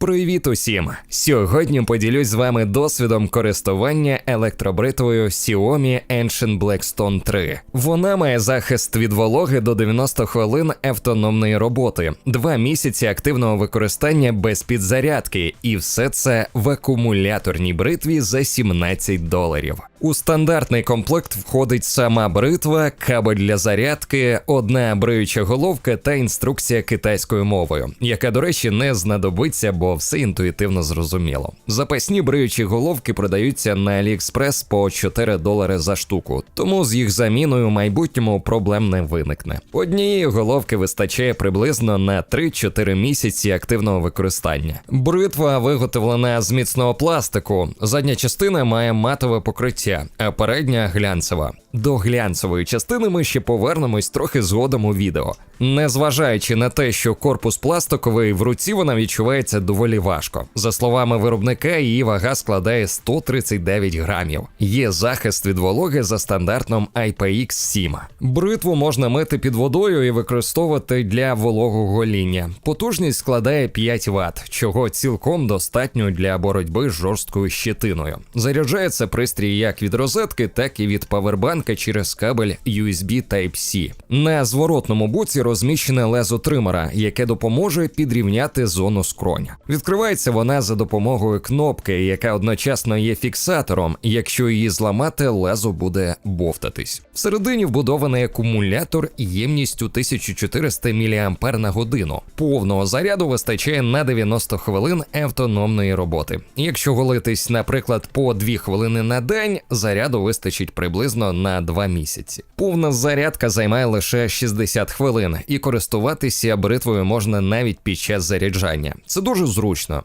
Привіт усім! Сьогодні поділюсь з вами досвідом користування електробритвою Xiaomi Ancient Blackstone 3. Вона має захист від вологи до 90 хвилин автономної роботи, два місяці активного використання без підзарядки, і все це в акумуляторній бритві за 17 доларів. У стандартний комплект входить сама бритва, кабель для зарядки, одна бриюча головка та інструкція китайською мовою, яка, до речі, не знадобиться, бо все інтуїтивно зрозуміло. Запасні бриючі головки продаються на AliExpress по 4 долари за штуку, тому з їх заміною в майбутньому проблем не виникне. Однієї головки вистачає приблизно на 3-4 місяці активного використання. Бритва виготовлена з міцного пластику. Задня частина має матове покриття, а передня глянцева. До глянцевої частини ми ще повернемось трохи згодом у відео. Незважаючи на те, що корпус пластиковий, в руці вона відчувається доволі важко. За словами виробника, її вага складає 139 грамів. Є захист від вологи за стандартом IPX7. Бритву можна мити під водою і використовувати для вологого гоління. Потужність складає 5 Вт, чого цілком достатньо для боротьби з жорсткою щетиною. Заряджається пристрій як від розетки, так і від павербанка через кабель USB Type-C. На зворотному боці розміщене лезо тримера, яке допоможе підрівняти зону скроня. Відкривається вона за допомогою кнопки, яка одночасно є фіксатором. Якщо її зламати, лезо буде бовтатись. Всередині вбудований акумулятор ємністю 1400 мАh на годину. Повного заряду вистачає на 90 хвилин автономної роботи. Якщо голитись, наприклад, по 2 хвилини на день, заряду вистачить приблизно на 2 місяці. Повна зарядка займає лише 60 хвилин, і користуватися бритвою можна навіть під час заряджання. Це дуже зручно.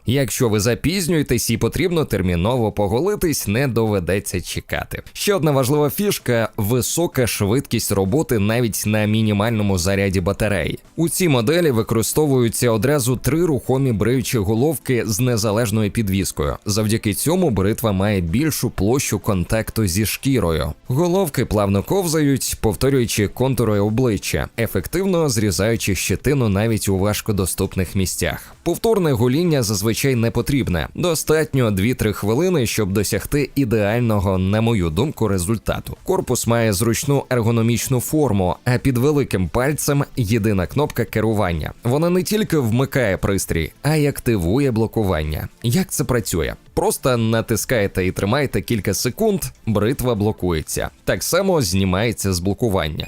Якщо ви запізнюєтесь і потрібно терміново поголитись, не доведеться чекати. Ще одна важлива фішка висока швидкість роботи навіть на мінімальному заряді батареї. У цій моделі використовуються одразу три рухомі бриючі головки з незалежною підвіскою. Завдяки цьому бритва має більшу площу контакту зі шкірою. Головки плавно ковзають, повторюючи контури обличчя, ефективно зрізаючи щетину навіть у важкодоступних місцях. Повторне гоління зазвичай не потрібне. Достатньо 2-3 хвилини, щоб досягти ідеального, на мою думку, результату. Корпус має зручну ергономічну форму, а під великим пальцем єдина кнопка керування. Вона не тільки вмикає пристрій, а й активує блокування. Як це працює? Просто натискаєте і тримаєте кілька секунд, бритва блокується. Так само знімається з блокування.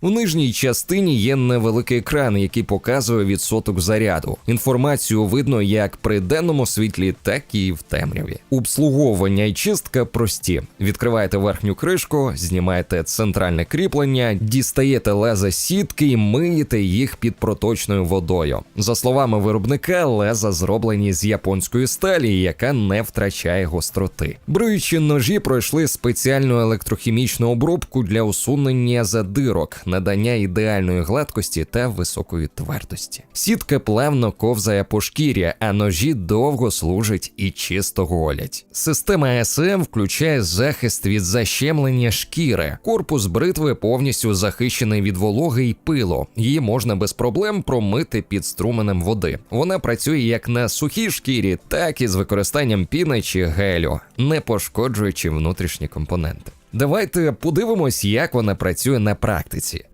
У нижній частині є невеликий екран, який показує відсоток заряду. Інформацію видно як при денному світлі, так і в темряві. Обслуговування і чистка прості. Відкриваєте верхню кришку, знімаєте центральне кріплення, дістаєте леза сітки і миєте їх під проточною водою. За словами виробника, леза зроблені з японської сталі, яка не втрачає гостроти. Бриючі ножі пройшли спеціальну електрохімічну обробку для усунення задирок надання ідеальної гладкості та високої твердості. Сітка плавно ковзає по шкірі, а ножі довго служать і чисто голять. Система ASM включає захист від защемлення шкіри. Корпус бритви повністю захищений від вологи й пилу. Її можна без проблем промити під струменем води. Вона працює як на сухій шкірі, так і з використанням піни чи гелю, не пошкоджуючи внутрішні компоненти. Давайте подивимось, як вона працює на практиці.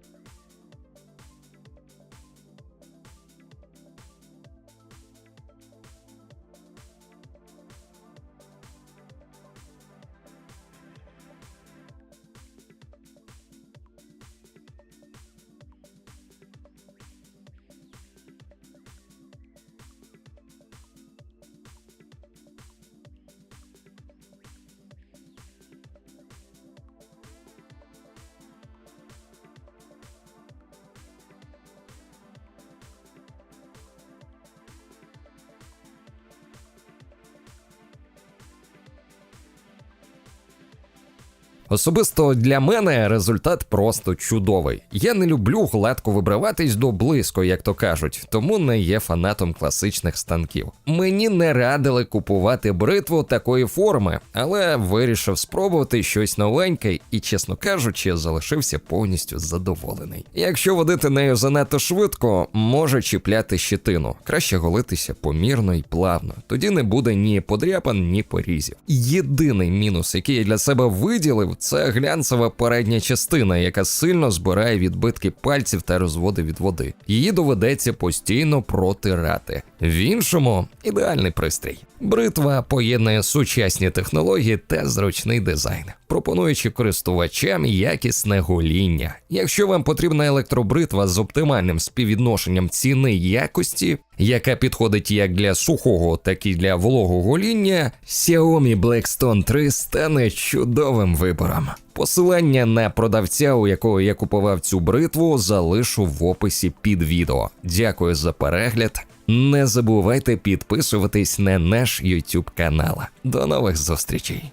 Особисто для мене результат просто чудовий. Я не люблю гладко вибриватись до близько, як то кажуть, тому не є фанатом класичних станків. Мені не радили купувати бритву такої форми, але вирішив спробувати щось новеньке і, чесно кажучи, залишився повністю задоволений. Якщо водити нею занадто швидко, може чіпляти щитину. Краще голитися помірно і плавно. Тоді не буде ні подряпан, ні порізів. Єдиний мінус, який я для себе виділив, це глянцева передня частина, яка сильно збирає відбитки пальців та розводи від води. Її доведеться постійно протирати. В іншому ідеальний пристрій. Бритва поєднує сучасні технології та зручний дизайн, пропонуючи користувачам якісне гоління. Якщо вам потрібна електробритва з оптимальним співвідношенням ціни й якості, яка підходить як для сухого, так і для вологого гоління, Xiaomi Blackstone 3 стане чудовим вибором. Посилання на продавця, у якого я купував цю бритву, залишу в описі під відео. Дякую за перегляд. Не забувайте підписуватись на наш YouTube канал. До нових зустрічей!